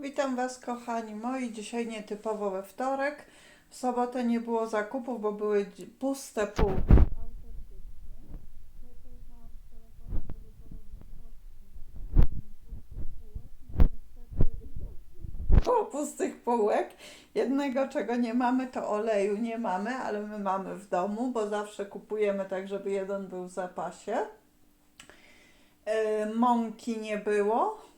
Witam Was, kochani moi. Dzisiaj nietypowo we wtorek. W sobotę nie było zakupów, bo były puste półki. Było pustych półek. Jednego, czego nie mamy, to oleju nie mamy, ale my mamy w domu, bo zawsze kupujemy tak, żeby jeden był w zapasie. Yy, Mąki nie było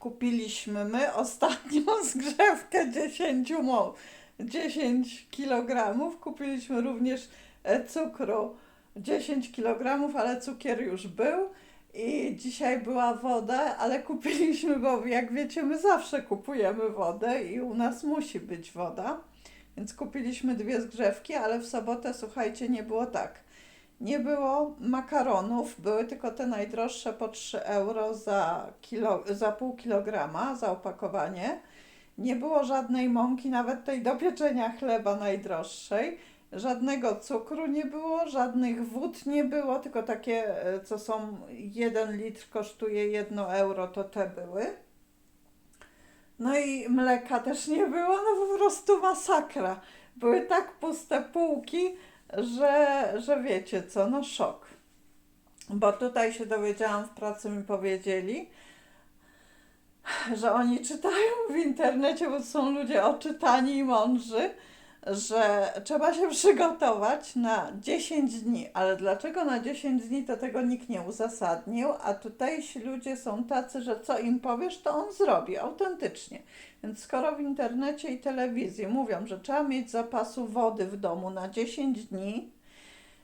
kupiliśmy my ostatnią zgrzewkę 10, mo- 10 kg. Kupiliśmy również e, cukru 10 kg, ale cukier już był. I dzisiaj była woda, ale kupiliśmy, bo jak wiecie, my zawsze kupujemy wodę i u nas musi być woda. Więc kupiliśmy dwie zgrzewki, ale w sobotę, słuchajcie, nie było tak. Nie było makaronów, były tylko te najdroższe po 3 euro za, kilo, za pół kilograma za opakowanie. Nie było żadnej mąki, nawet tej do pieczenia chleba najdroższej. Żadnego cukru nie było, żadnych wód nie było, tylko takie, e, co są 1 litr kosztuje 1 euro, to te były. No i mleka też nie było, no po prostu masakra. Były tak puste półki, że, że wiecie co, no szok. Bo tutaj się dowiedziałam, w pracy mi powiedzieli, że oni czytają w internecie, bo są ludzie oczytani i mądrzy, że trzeba się przygotować na 10 dni. Ale dlaczego na 10 dni, to tego nikt nie uzasadnił, a tutejsi ludzie są tacy, że co im powiesz, to on zrobi autentycznie. Więc skoro w internecie i telewizji mówią, że trzeba mieć zapasu wody w domu na 10 dni,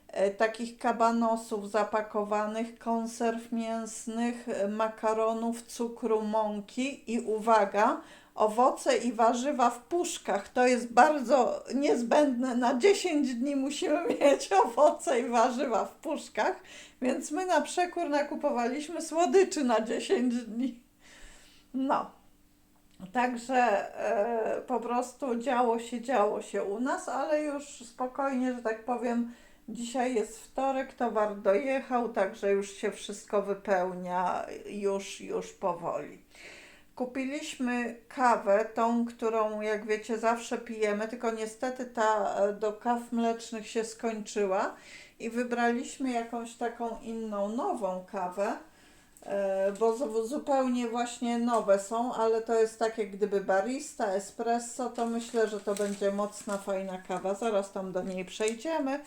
e, takich kabanosów zapakowanych, konserw mięsnych, e, makaronów, cukru, mąki i uwaga, owoce i warzywa w puszkach. To jest bardzo niezbędne. Na 10 dni musimy mieć owoce i warzywa w puszkach, więc my na przekór nakupowaliśmy słodyczy na 10 dni. No. Także e, po prostu działo się, działo się u nas, ale już spokojnie, że tak powiem, dzisiaj jest wtorek, towar dojechał, także już się wszystko wypełnia, już, już powoli. Kupiliśmy kawę, tą, którą jak wiecie zawsze pijemy, tylko niestety ta e, do kaw mlecznych się skończyła i wybraliśmy jakąś taką inną, nową kawę. E, bo zu- zupełnie właśnie nowe są, ale to jest tak jak gdyby barista, espresso, to myślę, że to będzie mocna, fajna kawa. Zaraz tam do niej przejdziemy.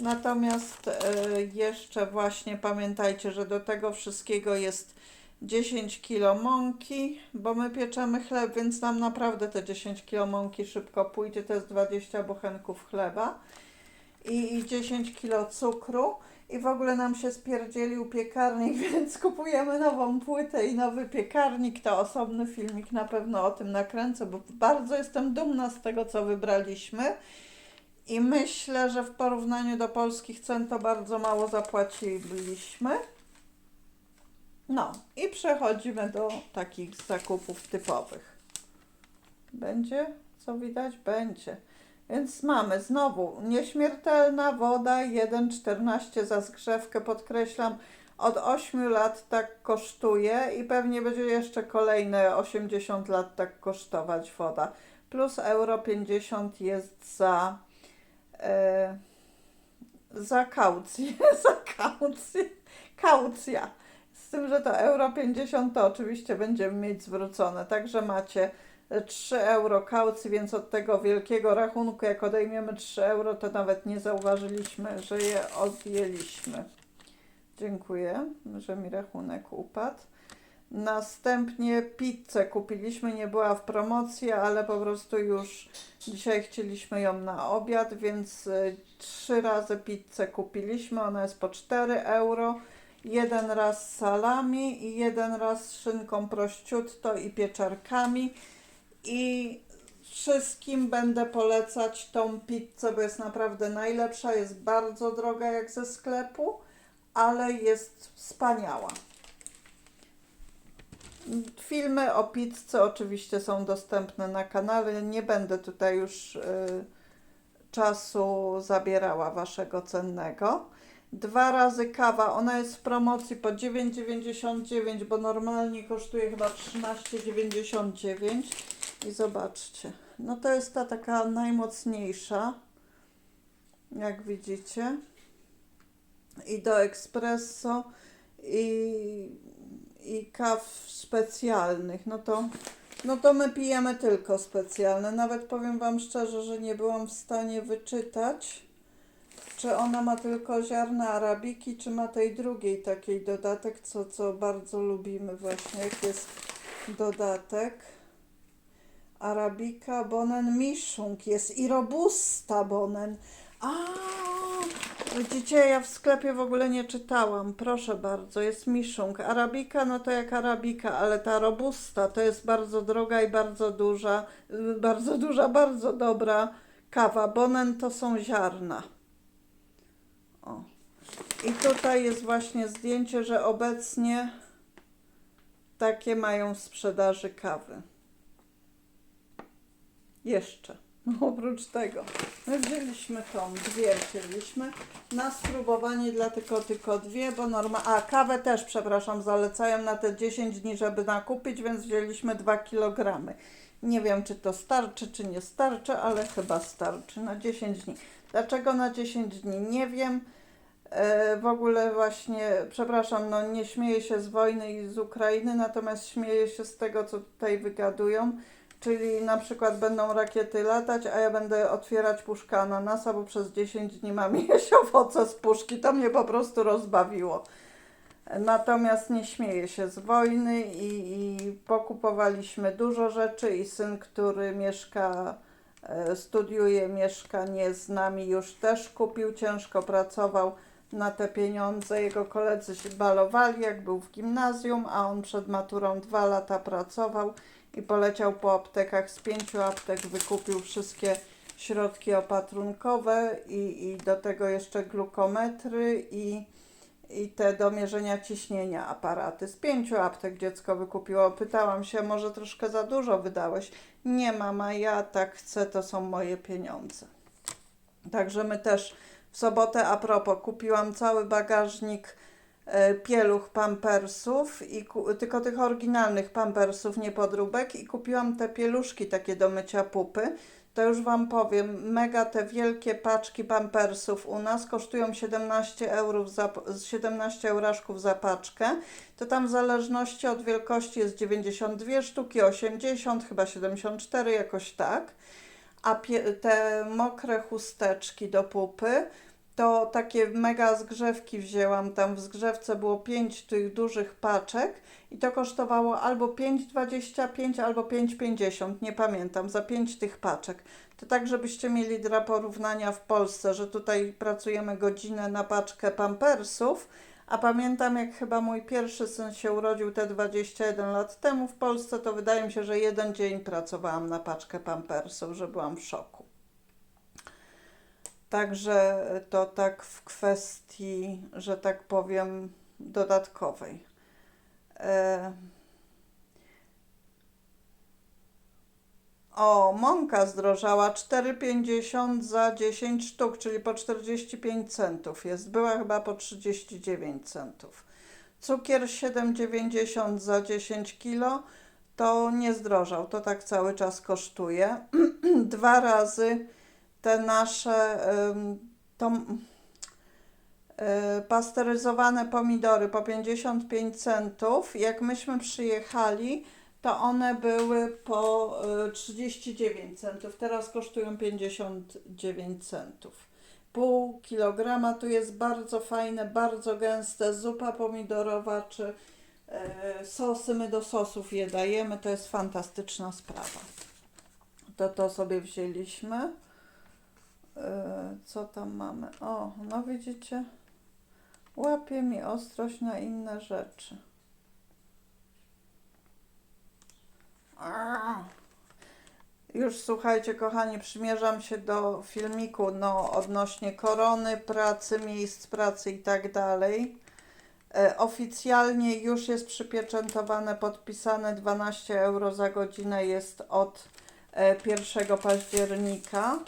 Natomiast e, jeszcze właśnie pamiętajcie, że do tego wszystkiego jest 10 kg mąki, bo my pieczemy chleb, więc nam naprawdę te 10 kg mąki szybko pójdzie. To jest 20 bochenków chleba i i 10 kg cukru. I w ogóle nam się spierdzielił piekarnik, więc kupujemy nową płytę i nowy piekarnik. To osobny filmik na pewno o tym nakręcę, bo bardzo jestem dumna z tego, co wybraliśmy. I myślę, że w porównaniu do polskich cen to bardzo mało zapłaciliśmy. No i przechodzimy do takich zakupów typowych. Będzie? Co widać? Będzie. Więc mamy znowu nieśmiertelna woda 1,14 za zgrzewkę, podkreślam, od 8 lat tak kosztuje i pewnie będzie jeszcze kolejne 80 lat tak kosztować woda. Plus euro 50 jest za, e, za kaucję, za kaucję, kaucja. Tym, że to euro 50 to oczywiście będziemy mieć zwrócone, także macie 3 euro kaucji, więc od tego wielkiego rachunku, jak odejmiemy 3 euro, to nawet nie zauważyliśmy, że je odjęliśmy. Dziękuję, że mi rachunek upadł. Następnie pizzę kupiliśmy, nie była w promocji, ale po prostu już dzisiaj chcieliśmy ją na obiad, więc y, trzy razy pizzę kupiliśmy. Ona jest po 4 euro. Jeden raz salami i jeden raz szynką prosciutto i pieczarkami. I wszystkim będę polecać tą pizzę, bo jest naprawdę najlepsza. Jest bardzo droga jak ze sklepu, ale jest wspaniała. Filmy o pizzy oczywiście są dostępne na kanale. Nie będę tutaj już y, czasu zabierała waszego cennego. Dwa razy kawa, ona jest w promocji po 9,99, bo normalnie kosztuje chyba 13,99. I zobaczcie, no to jest ta taka najmocniejsza, jak widzicie. I do espresso i, i kaw specjalnych. No to, no to my pijemy tylko specjalne. Nawet powiem Wam szczerze, że nie byłam w stanie wyczytać, czy ona ma tylko ziarna arabiki, czy ma tej drugiej takiej dodatek, co, co bardzo lubimy właśnie, jak jest dodatek. Arabika, Bonen, Miszung jest i Robusta Bonen. A, widzicie, ja w sklepie w ogóle nie czytałam. Proszę bardzo, jest Miszung. Arabika, no to jak Arabika, ale ta Robusta to jest bardzo droga i bardzo duża, y, bardzo duża, bardzo dobra kawa. Bonen to są ziarna. I tutaj jest właśnie zdjęcie, że obecnie takie mają w sprzedaży kawy. Jeszcze. Oprócz tego. My wzięliśmy tą, dwie wzięliśmy. Na spróbowanie dla tylko, tylko dwie, bo norma... A, kawę też, przepraszam, zalecają na te 10 dni, żeby nakupić, więc wzięliśmy 2 kg. Nie wiem, czy to starczy, czy nie starczy, ale chyba starczy na 10 dni. Dlaczego na 10 dni? Nie wiem. E, w ogóle właśnie, przepraszam, no nie śmieję się z wojny i z Ukrainy, natomiast śmieję się z tego, co tutaj wygadują, czyli na przykład będą rakiety latać, a ja będę otwierać puszkę ananasa, bo przez 10 dni mam jeść owoce z puszki, to mnie po prostu rozbawiło. Natomiast nie śmieję się z wojny i, i pokupowaliśmy dużo rzeczy i syn, który mieszka, e, studiuje, mieszka nie z nami, już też kupił, ciężko pracował na te pieniądze. Jego koledzy się balowali, jak był w gimnazjum, a on przed maturą dwa lata pracował i poleciał po aptekach. Z pięciu aptek wykupił wszystkie środki opatrunkowe i, i do tego jeszcze glukometry i, i te do mierzenia ciśnienia aparaty. Z pięciu aptek dziecko wykupiło. Pytałam się, może troszkę za dużo wydałeś? Nie mama, ja tak chcę, to są moje pieniądze. Także my też w sobotę, a propos, kupiłam cały bagażnik e, pieluch pampersów, i tylko tych oryginalnych pampersów, nie podróbek i kupiłam te pieluszki takie do mycia pupy. To już Wam powiem, mega te wielkie paczki pampersów u nas kosztują 17 euro za, 17 euraszków za paczkę. To tam w zależności od wielkości jest 92 sztuki, 80, chyba 74, jakoś tak a te mokre chusteczki do pupy, to takie mega zgrzewki wzięłam. Tam w zgrzewce było 5 tych dużych paczek i to kosztowało albo 5,25 albo 5,50, nie pamiętam, za 5 tych paczek. To tak, żebyście mieli dla porównania w Polsce, że tutaj pracujemy godzinę na paczkę pampersów, a pamiętam, jak chyba mój pierwszy syn się urodził te 21 lat temu w Polsce, to wydaje mi się, że jeden dzień pracowałam na paczkę pampersów, że byłam w szoku. Także to tak w kwestii, że tak powiem, dodatkowej. E... O, mąka zdrożała 4,50 za 10 sztuk, czyli po 45 centów jest. Była chyba po 39 centów. Cukier 7,90 za 10 kilo to nie zdrożał, to tak cały czas kosztuje. Dwa razy te nasze to, y, pasteryzowane pomidory po 55 centów. Jak myśmy przyjechali, to one były po y, 39 centów. Teraz kosztują 59 centów. Pół kilograma tu jest bardzo fajne, bardzo gęste zupa pomidorowa czy y, sosy. My do sosów je dajemy. To jest fantastyczna sprawa. To to sobie wzięliśmy. Y, co tam mamy? O, no widzicie, łapie mi ostrość na inne rzeczy. Już słuchajcie, kochani, przymierzam się do filmiku no, odnośnie korony, pracy, miejsc pracy i tak dalej. E, oficjalnie już jest przypieczętowane, podpisane 12 euro za godzinę jest od e, 1 października.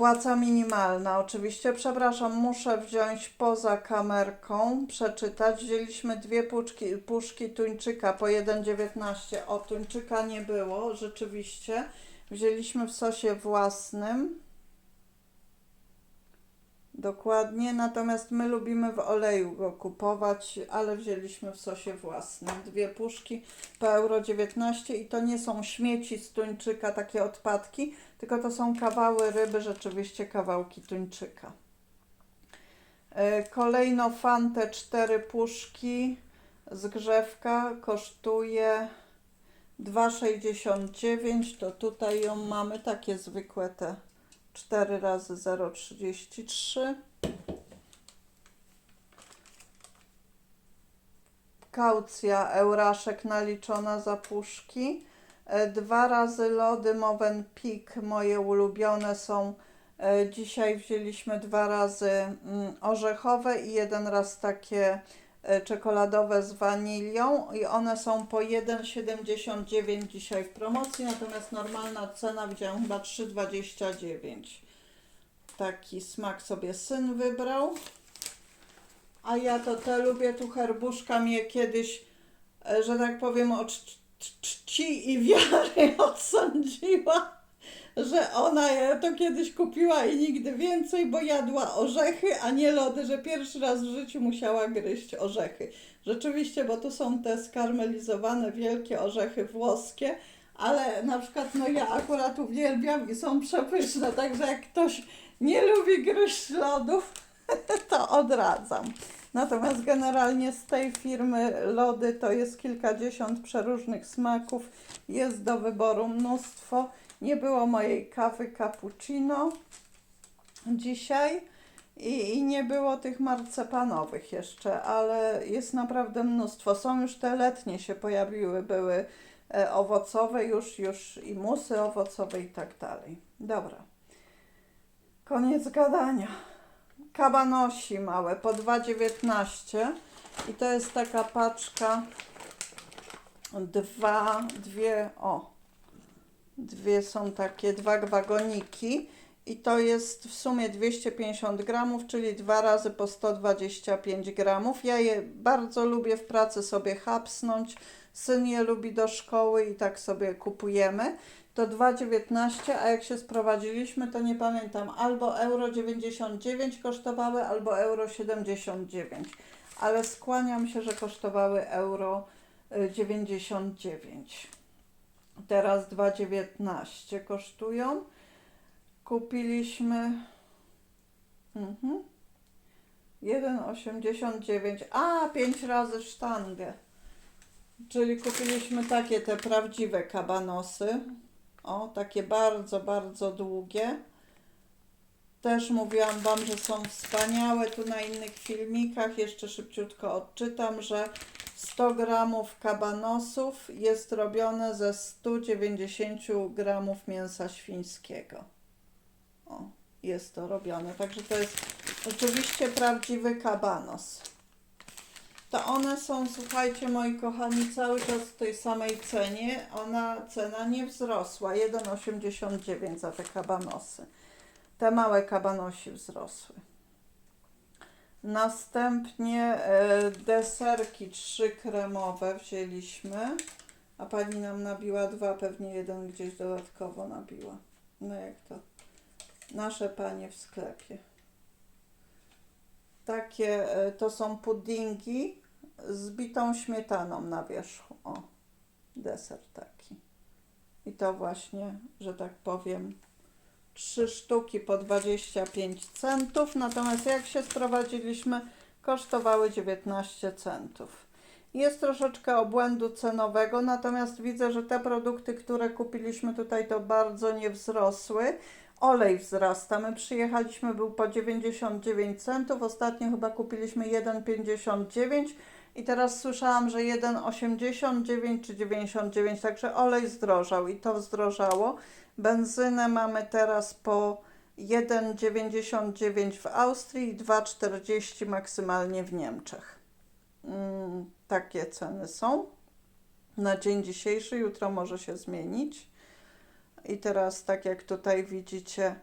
Płaca minimalna, oczywiście. Przepraszam, muszę wziąć poza kamerką, przeczytać. Wzięliśmy dwie puszki, puszki tuńczyka po 1,19. O, tuńczyka nie było, rzeczywiście. Wzięliśmy w sosie własnym. Dokładnie, natomiast my lubimy w oleju go kupować, ale wzięliśmy w sosie własnym. Dwie puszki po euro 19 i to nie są śmieci z tuńczyka, takie odpadki, tylko to są kawały ryby, rzeczywiście kawałki tuńczyka. E, Kolejno Fantę 4 puszki zgrzewka kosztuje 2,69. To tutaj ją mamy, takie zwykłe te 4 razy 0,33. Kaucja Euraszek naliczona za puszki. E, Dwa razy lody Movenpick, moje ulubione są. E, Dzisiaj wzięliśmy dwa razy mm, orzechowe i jeden raz takie czekoladowe z wanilią i one są po 1,79 dzisiaj w promocji, natomiast normalna cena widziałam chyba 3,29. Taki smak sobie syn wybrał. A ja to te lubię, tu herbuszka mnie kiedyś, e, że tak powiem, od cz- cz- czci i wiary odsądziła, że ona to kiedyś kupiła i nigdy więcej, bo jadła orzechy, a nie lody, że pierwszy raz w życiu musiała gryźć orzechy. Rzeczywiście, bo tu są te skarmelizowane wielkie orzechy włoskie, ale na przykład no ja akurat uwielbiam i są przepyszne, także jak ktoś nie lubi gryźć lodów, to odradzam. Natomiast generalnie z tej firmy lody to jest kilkadziesiąt przeróżnych smaków, jest do wyboru mnóstwo. Nie było mojej kawy cappuccino dzisiaj i, i nie było tych marcepanowych jeszcze, ale jest naprawdę mnóstwo. Są już te letnie się pojawiły, były e, owocowe już, już i musy owocowe i tak dalej. Dobra. Koniec gadania. Kabanosi małe po 2,19 i to jest taka paczka dwa, dwie, o dwie są takie, dwa wagoniki i to jest w sumie 250 gramów, czyli dwa razy po 125 gramów. Ja je bardzo lubię w pracy sobie hapsnąć, syn je lubi do szkoły i tak sobie kupujemy. To 2,19, a jak się sprowadziliśmy, to nie pamiętam, albo euro 99 kosztowały, albo euro 79, ale skłaniam się, że kosztowały euro y, 99. Teraz 2,19 kosztują. Kupiliśmy mhm. 1,89. A, 5 razy sztangę. Czyli kupiliśmy takie te prawdziwe kabanosy. O, takie bardzo, bardzo długie. Też mówiłam Wam, że są wspaniałe. Tu na innych filmikach jeszcze szybciutko odczytam, że 100 gramów kabanosów jest robione ze 190 gramów mięsa świńskiego. O, jest to robione. Także to jest oczywiście prawdziwy kabanos. To one są, słuchajcie moi kochani, cały czas w tej samej cenie. Ona, cena nie wzrosła. 1,89 za te kabanosy. Te małe kabanosi wzrosły. Następnie e, deserki trzy kremowe wzięliśmy, a pani nam nabiła dwa, pewnie jeden gdzieś dodatkowo nabiła. No jak to? Nasze panie w sklepie. Takie e, to są puddingi z bitą śmietaną na wierzchu. O, deser taki. I to właśnie, że tak powiem, trzy sztuki po 25 centów, natomiast jak się sprowadziliśmy, kosztowały 19 centów. Jest troszeczkę obłędu cenowego, natomiast widzę, że te produkty, które kupiliśmy tutaj, to bardzo nie wzrosły. Olej wzrasta. My przyjechaliśmy, był po 99 centów, ostatnio chyba kupiliśmy 1,59 i teraz słyszałam, że 1,89 czy 99, także olej zdrożał i to zdrożało. Benzynę mamy teraz po 1,99 w Austrii i 2,40 maksymalnie w Niemczech. Mm, takie ceny są na dzień dzisiejszy, jutro może się zmienić. I teraz, tak jak tutaj widzicie,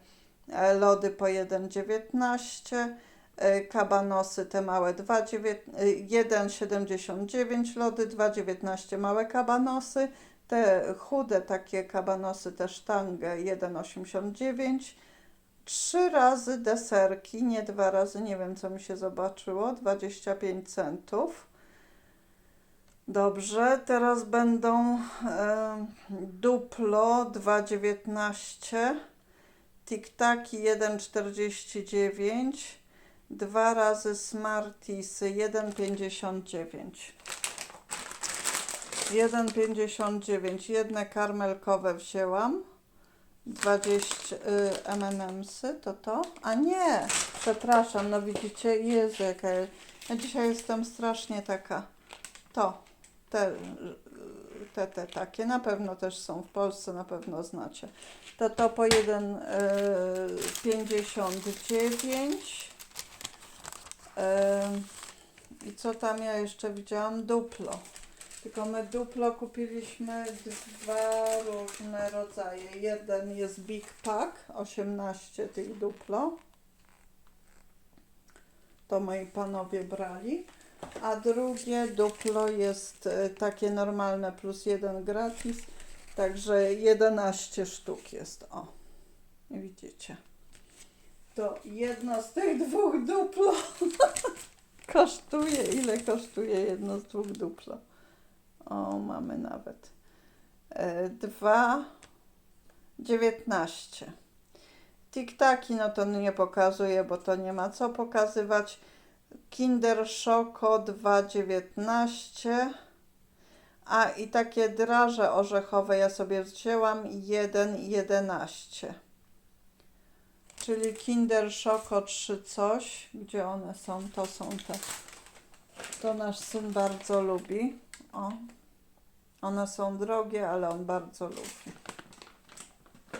e, lody po 1,19, e, kabanosy te małe 2,9 e, 1,79 lody, 2,19 małe kabanosy, te chude takie kabanosy, te sztangę 1,89, trzy razy deserki, nie dwa razy, nie wiem co mi się zobaczyło, 25 centów. Dobrze, teraz będą e, Duplo 2,19, Tiktaki 1,49, dwa razy Smarties 1,59. 1,59. Jedne karmelkowe wzięłam. 20 y, M&M'sy, to to? A nie, przepraszam, no widzicie, Jezu, jaka ja, ja dzisiaj jestem strasznie taka, to, te, y, te, te takie, na pewno też są w Polsce, na pewno znacie. To to po 1,59 i co tam ja jeszcze widziałam? Duplo. Tylko my duplo kupiliśmy dwa różne rodzaje. Jeden jest Big Pack, 18 tych duplo. To moi panowie brali. A drugie duplo jest e, takie normalne plus jeden gratis. Także 11 sztuk jest. O, widzicie. To jedno z tych dwóch duplo kosztuje. Ile kosztuje jedno z dwóch duplo? O, mamy nawet. E, Dwa, dziewiętnaście. Tiktaki, no to nie pokazuję, bo to nie ma co pokazywać. Kinder Szoko 2,19. A i takie draże orzechowe ja sobie wzięłam 1,11. Czyli Kinder Szoko 3 coś. Gdzie one są? To są te. To nasz syn bardzo lubi. O. One są drogie, ale on bardzo lubi.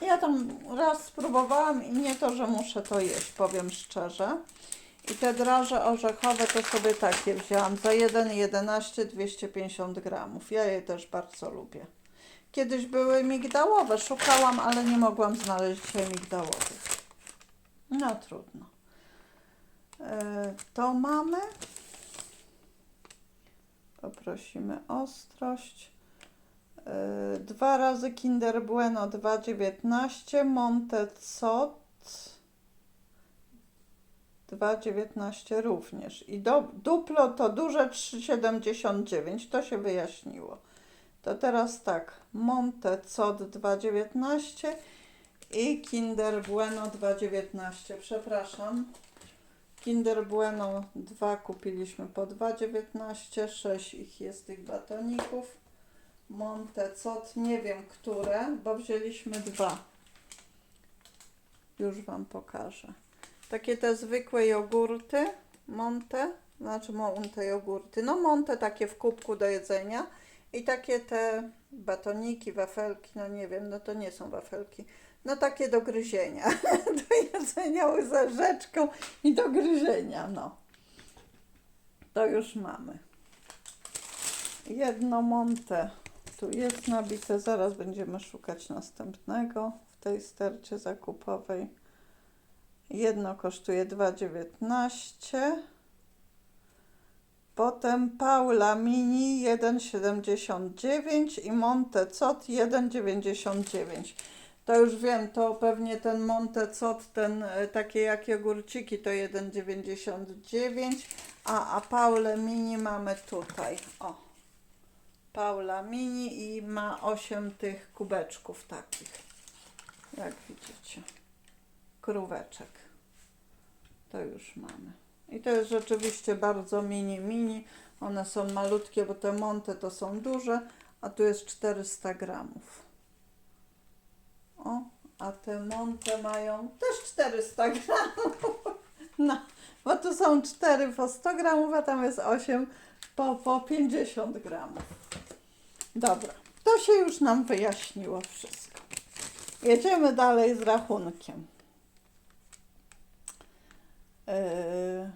Ja tam raz spróbowałam i nie to, że muszę to jeść, powiem szczerze. I te draże orzechowe to sobie takie wzięłam za 1,11 250 gramów. Ja je też bardzo lubię. Kiedyś były migdałowe, szukałam, ale nie mogłam znaleźć dzisiaj migdałowych. No trudno. E, to mamy. Poprosimy ostrość. Yy, Dwa razy Kinder Bueno 2,19, Montezot 2,19 również. I do, duplo to duże 3,79, to się wyjaśniło. To teraz tak, Montezot 2,19 i Kinder Bueno 2,19. Przepraszam. Kinder Bueno 2 kupiliśmy po 2,19, 6 ich jest tych batoników. Montecot, nie wiem które, bo wzięliśmy dwa. Już Wam pokażę. Takie te zwykłe jogurty, Monte, znaczy Monte jogurty, no Monte takie w kubku do jedzenia i takie te batoniki, wafelki, no nie wiem, no to nie są wafelki, no takie do gryzienia, do jedzenia łyżeczką i do gryzienia, no. To już mamy. Jedno Monte tu jest nabite, zaraz będziemy szukać następnego w tej stercie zakupowej. Jedno kosztuje 2,19. Potem Paula Mini 1,79 i Montecot 1,99. To już wiem, to pewnie ten Montecot, ten e, takie jak jogurciki to 1,99, a, a Paulę Mini mamy tutaj. O. Paula Mini i ma 8 tych kubeczków takich, jak widzicie, króweczek. To już mamy. I to jest rzeczywiście bardzo mini, mini. One są malutkie, bo te monte to są duże, a tu jest 400 gramów. O, a te monte mają też 400 gramów. No, bo tu są 4 po 100 gramów, a tam jest 8 po, po 50 gramów. Dobra, to się już nam wyjaśniło wszystko. Jedziemy dalej z rachunkiem. Yy...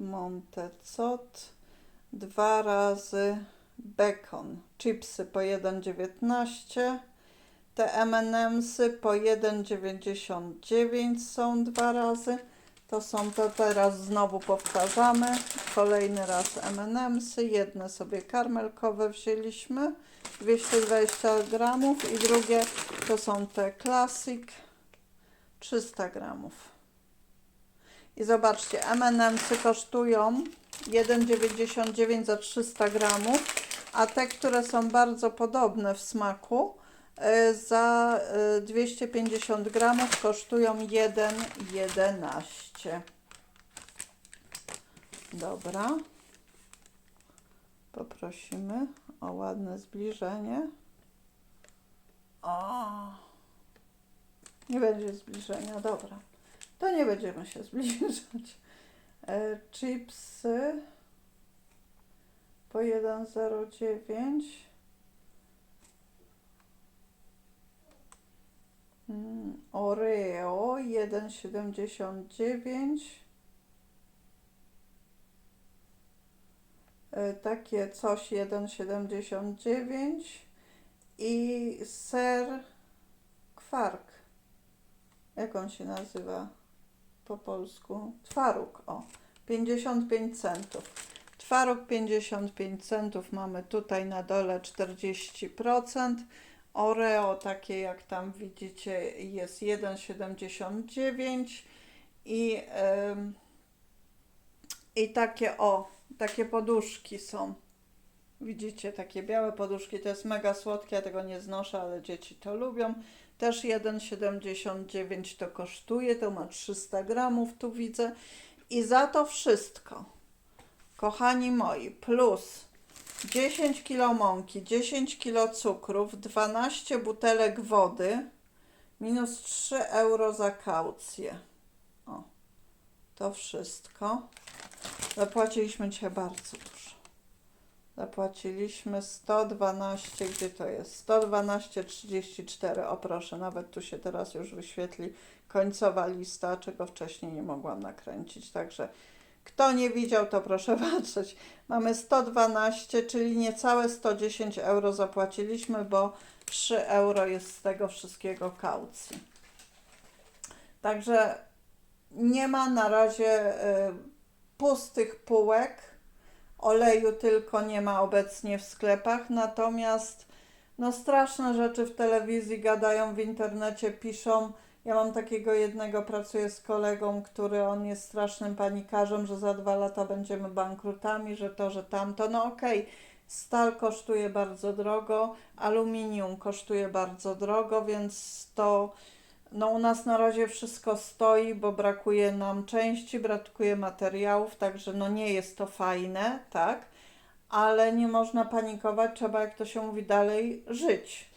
Montecot dwa razy bekon, chipsy po 1,19, Te M&M'sy po 1,99 są dwa razy. To są to teraz znowu powtarzamy. Kolejny raz M&M'sy. Jedne sobie karmelkowe wzięliśmy. 220 gramów i drugie to są te Classic 300 gramów. I zobaczcie, M&M'sy kosztują 1,99 za 300 gramów, a te, które są bardzo podobne w smaku, za y, 250 gramów kosztują 1,11. Dobra. Poprosimy o ładne zbliżenie. O! Nie będzie zbliżenia, dobra. To nie będziemy się zbliżać. E, chipsy po 1,09. Oreo 1,79. E, Takie coś 1,79 i ser kwark. Jak on się nazywa po polsku? Twaróg, o. 55 centów. Twaróg 55 centów mamy tutaj na dole 40%. Oreo takie jak tam widzicie jest 1,79 i, ym, i takie o, takie poduszki są. Widzicie, takie białe poduszki, to jest mega słodkie, ja tego nie znoszę, ale dzieci to lubią. Też 1,79 to kosztuje, to ma 300 gramów, tu widzę. I za to wszystko, kochani moi, plus 10 kg mąki, 10 kg cukrów, 12 butelek wody, minus 3 euro za kaucję. O, to wszystko. Zapłaciliśmy dzisiaj bardzo dużo. Zapłaciliśmy 112, gdzie to jest? 112,34. O proszę, nawet tu się teraz już wyświetli końcowa lista, czego wcześniej nie mogłam nakręcić. Także kto nie widział, to proszę patrzeć. Mamy 112, czyli niecałe 110 euro zapłaciliśmy, bo 3 euro jest z tego wszystkiego kaucji. Także nie ma na razie y, pustych półek. Oleju tylko nie ma obecnie w sklepach, natomiast no straszne rzeczy w telewizji gadają, w internecie piszą. Ja mam takiego jednego, pracuję z kolegą, który on jest strasznym panikarzem, że za dwa lata będziemy bankrutami, że to, że tamto. No okej, stal kosztuje bardzo drogo, aluminium kosztuje bardzo drogo, więc to no u nas na razie wszystko stoi, bo brakuje nam części, brakuje materiałów, także no nie jest to fajne, tak? Ale nie można panikować, trzeba, jak to się mówi, dalej żyć.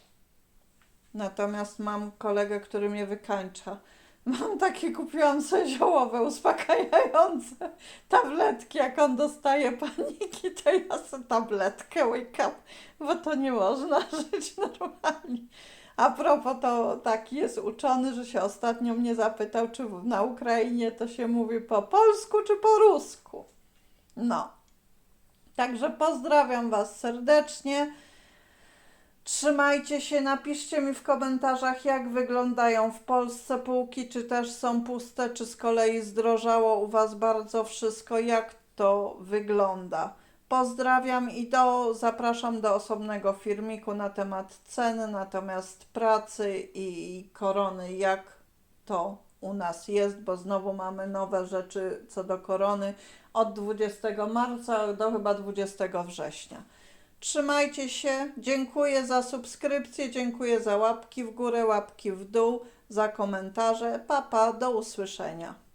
Natomiast mam kolegę, który mnie wykańcza. Mam takie, kupiłam sobie ziołowe, uspokajające tabletki. Jak on dostaje paniki, to ja sobie tabletkę łykam, bo to nie można żyć normalnie. A propos, to taki jest uczony, że się ostatnio mnie zapytał, czy na Ukrainie to się mówi po polsku, czy po rusku. No. Także pozdrawiam Was serdecznie. Trzymajcie się, napiszcie mi w komentarzach, jak wyglądają w Polsce półki, czy też są puste, czy z kolei zdrożało u Was bardzo wszystko, jak to wygląda. Pozdrawiam i do, zapraszam do osobnego filmiku na temat cen, natomiast pracy i korony, jak to u nas jest, bo znowu mamy nowe rzeczy co do korony od 20 marca do chyba 20 września. Trzymajcie się, dziękuję za subskrypcję, dziękuję za łapki w górę, łapki w dół, za komentarze. Papa, do usłyszenia.